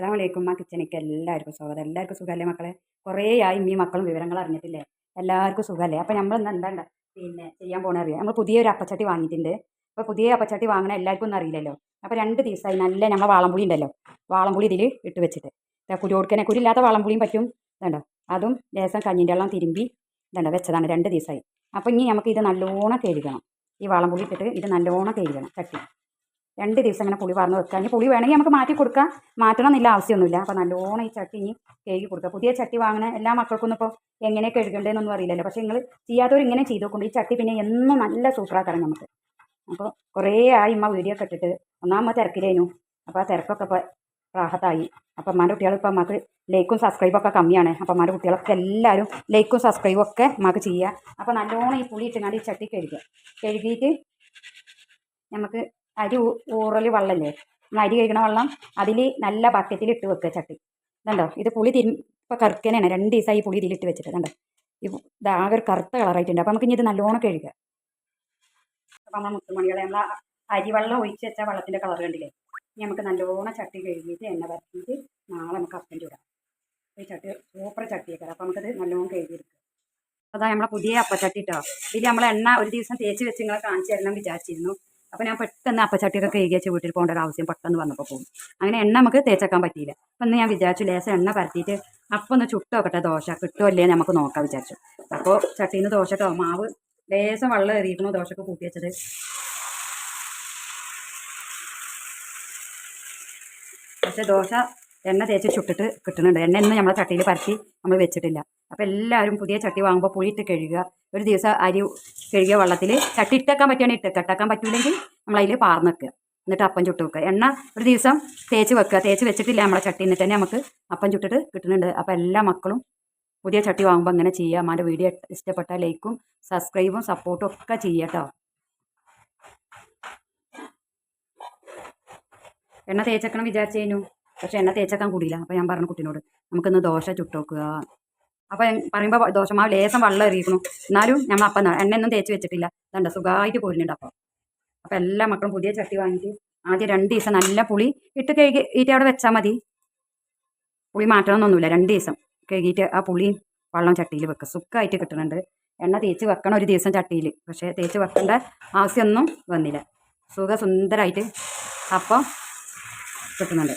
അസ്സാം വലൈക്കും ആ കിച്ചണിക്ക് എല്ലാവർക്കും സ്വാഗതം. എല്ലാവർക്കും സുഖമല്ലേ മക്കളെ? കുറേ ആയി ഇമ്മീ മക്കളും വിവരങ്ങൾ അറിഞ്ഞിട്ടില്ലേ? എല്ലാവർക്കും സുഖമല്ലേ? അപ്പോൾ നമ്മൾ ഇന്ന് എന്താണ്ട? പിന്നെ ചെയ്യാൻ പോകണ അറിയാം? നമ്മൾ പുതിയൊരു അപ്പച്ചട്ടി വാങ്ങിയിട്ടുണ്ട്. അപ്പോൾ പുതിയ അപ്പച്ചട്ടി വാങ്ങണ എല്ലാവർക്കും ഒന്നും അറിയില്ലല്ലോ? അപ്പോൾ രണ്ട് ദിവസമായി നല്ല നമ്മൾ വാളംപുളി ഉണ്ടല്ലോ? വാളംപുളി ഇതിൽ ഇട്ട് വെച്ചിട്ട്. കുരു കൊടുക്കണേ. കുരില്ലാത്ത വാളംപുളിയും പറ്റും. ഇതുണ്ടോ? അതും ലേസം കഞ്ഞിന്റെ വെള്ളം തിരുമ്പി ഇതുണ്ടോ വെച്ചതാണ് രണ്ട് ദിവസമായി. അപ്പോൾ ഇനി നമുക്ക് ഇത് നല്ലോണം കഴുകണം. ഈ വാളംപുളി ഇട്ടിട്ട് ഇത് നല്ലോണം കഴുകണം. ചട്ടി രണ്ട് ദിവസം ഇങ്ങനെ പുളി പറഞ്ഞു വെക്കുക. ഇനി പുളി വേണമെങ്കിൽ നമുക്ക് മാറ്റി കൊടുക്കാം. മാറ്റണം എന്നില്ല ആവശ്യമൊന്നുമില്ല. അപ്പോൾ നല്ലോണം ഈ ചട്ടി ഇനി കഴുകി കൊടുക്കുക. പുതിയ ചട്ടി വാങ്ങണ എല്ലാ മക്കൾക്കൊന്നും ഇപ്പോൾ എങ്ങനെ കഴുകണ്ടേന്നൊന്നും അറിയില്ലല്ലോ. പക്ഷേ നിങ്ങൾ ചെയ്യാത്തവർ ഇങ്ങനെ ചെയ്ത് നോക്കുമ്പോൾ ഈ ചട്ടി പിന്നെ എന്നും നല്ല സൂപ്പറാക്കണം നമുക്ക്. അപ്പോൾ കുറേ ആയി ഇമ്മ വീഡിയോ ഒക്കെ ഇട്ടിട്ട്. ഒന്നാമത് തിരക്കിലേനു അപ്പോൾ ആ തിരക്കൊക്കെ ഇപ്പോൾ റാഹത്തായി. അപ്പോൾ അമ്മാന്റെ കുട്ടികൾ അമ്മയ്ക്ക് ലൈക്കും സബ്സ്ക്രൈബും ഒക്കെ കമ്മിയാണ്. അപ്പോൾ അമ്മാന്റെ കുട്ടികളൊക്കെ എല്ലാവരും ലൈക്കും സബ്സ്ക്രൈബും ഒക്കെ അമ്മയ്ക്ക് ചെയ്യുക. അപ്പോൾ നല്ലോണം ഈ പുളി ഇട്ടുകൊണ്ട് ഈ ചട്ടി കഴുകുക. കഴുകിയിട്ട് നമുക്ക് അരി ഊറൽ വെള്ളമല്ലേ നമ്മൾ അരി കഴിക്കണ വെള്ളം അതിൽ നല്ല ബക്കറ്റിൽ ഇട്ട് വെക്കുക ചട്ടി. ഇതുണ്ടോ ഇത് പുളി തിരി ഇപ്പോൾ കറുക്കനാണ് രണ്ട് ദിവസമായി പുളി ഇതിലിട്ട് വെച്ചിട്ട്. ഇതുണ്ടോ ഇത് ആകെ ഒരു കറുത്ത കളറായിട്ടുണ്ട്. അപ്പോൾ നമുക്ക് ഇനി ഇത് നല്ലോണം കഴുകുക അപ്പോൾ നമ്മൾ മുത്തുമണികളെ നമ്മൾ അരി വെള്ളം ഒഴിച്ച് വെച്ചാൽ വെള്ളത്തിന്റെ കളർ കണ്ടില്ലേ? ഇനി നമുക്ക് നല്ലോണം ചട്ടി കഴുകിയിട്ട് എണ്ണ പരത്തിയിട്ട് നാളെ നമുക്ക് അപ്പം ചൂടാം ഈ ചട്ടി സൂപ്പർ ചട്ടിയൊക്കെ അപ്പോൾ നമുക്കത് നല്ലോണം കഴുകിയെടുക്കുക അതാ നമ്മളെ പുതിയ അപ്പച്ചട്ടി ഇട്ടോ. ഇതിൽ നമ്മൾ എണ്ണ ഒരു ദിവസം തേച്ച് വെച്ച് നിങ്ങളെ കാണിച്ചു തരണം വിചാരിച്ചിരുന്നു. അപ്പോൾ ഞാൻ പെട്ടെന്ന് അപ്പച്ചട്ടിയൊക്കെ കഴുകി വെച്ച് വീട്ടിൽ പോകേണ്ട ഒരു ആവശ്യം പെട്ടെന്ന് വന്നപ്പോൾ പോകും അങ്ങനെ എണ്ണ നമുക്ക് തേച്ചേക്കാൻ പറ്റിയില്ല. അപ്പം ഒന്ന് ഞാൻ വിചാരിച്ചു ലേശം എണ്ണ പരത്തിയിട്ട് അപ്പം ഒന്ന് ചുട്ട് നോക്കട്ടെ ദോശ കിട്ടുമല്ലേ നമുക്ക് നോക്കാം വിചാരിച്ചു. അപ്പോൾ ചട്ടിയിൽ നിന്ന് ദോശ മാവ് ലേശം വെള്ളം എറിയിക്കണു ദോശക്ക് കൂട്ടി വെച്ചത്. പക്ഷേ ദോശ എണ്ണ തേച്ച് ചുട്ടിട്ട് കിട്ടുന്നുണ്ട്. എണ്ണ ഒന്നും നമ്മളെ ചട്ടിയിൽ പരത്തി നമ്മൾ വെച്ചിട്ടില്ല. അപ്പോൾ എല്ലാവരും പുതിയ ചട്ടി വാങ്ങുമ്പോൾ പുളിയിട്ട് കഴുകുക. ഒരു ദിവസം അരി കഴുകിയ വെള്ളത്തിൽ ചട്ടി ഇട്ടേക്കാൻ പറ്റുകയാണെങ്കിൽ ഇട്ട് ഇട്ടേക്കാൻ പറ്റൂലെങ്കിൽ നമ്മളതിൽ പാർന്ന് വെക്കുക. എന്നിട്ട് അപ്പം ചുട്ട് വെക്കുക. എണ്ണ ഒരു ദിവസം തേച്ച് വെക്കുക. തേച്ച് വെച്ചിട്ടില്ല നമ്മളെ ചട്ടി. എന്നിട്ട് തന്നെ നമുക്ക് അപ്പം ചുട്ടിട്ട് കിട്ടുന്നുണ്ട്. അപ്പോൾ എല്ലാ മക്കളും പുതിയ ചട്ടി വാങ്ങുമ്പോൾ അങ്ങനെ ചെയ്യുക. അമ്മേന്റെ വീഡിയോ ഇഷ്ടപ്പെട്ട ലൈക്കും സബ്സ്ക്രൈബും സപ്പോർട്ടും ഒക്കെ ചെയ്യുക കേട്ടോ എണ്ണ തേച്ചേക്കണം വിചാരിച്ചേനു. പക്ഷെ എണ്ണ തേച്ചേക്കാൻ കൂടിയില്ല. അപ്പോൾ ഞാൻ പറഞ്ഞു കുട്ടീനോട് നമുക്കിന്ന് ദോശ ചുട്ട് അപ്പം അപ്പോൾ പറയുമ്പോൾ ദോശമാവ് ലേശം വെള്ളം എറിയിക്കണു എന്നാലും നമ്മൾ അപ്പം എണ്ണയൊന്നും തേച്ച് വെച്ചിട്ടില്ല. ഇതുണ്ട് സുഖമായിട്ട് പോരുന്നുണ്ട് അപ്പോൾ അപ്പോൾ എല്ലാ മക്കളും പുതിയ ചട്ടി വാങ്ങിയിട്ട് ആദ്യം രണ്ട് ദിവസം നല്ല പുളി ഇട്ട് കഴുകി ഈറ്റ് അവിടെ വെച്ചാൽ മതി. പുളി മാറ്റണമെന്നൊന്നുമില്ല രണ്ട് ദിവസം കഴുകിയിട്ട് ആ പുളി വെള്ളം ചട്ടിയിൽ വെക്കുക സുഖമായിട്ട് കിട്ടുന്നുണ്ട് എണ്ണ തേച്ച് വെക്കണം ഒരു ദിവസം ചട്ടിയിൽ. പക്ഷേ തേച്ച് വെക്കേണ്ട ആവശ്യമൊന്നും വന്നില്ല. സുഖ സുന്ദരമായിട്ട് അപ്പം കിട്ടുന്നുണ്ട്.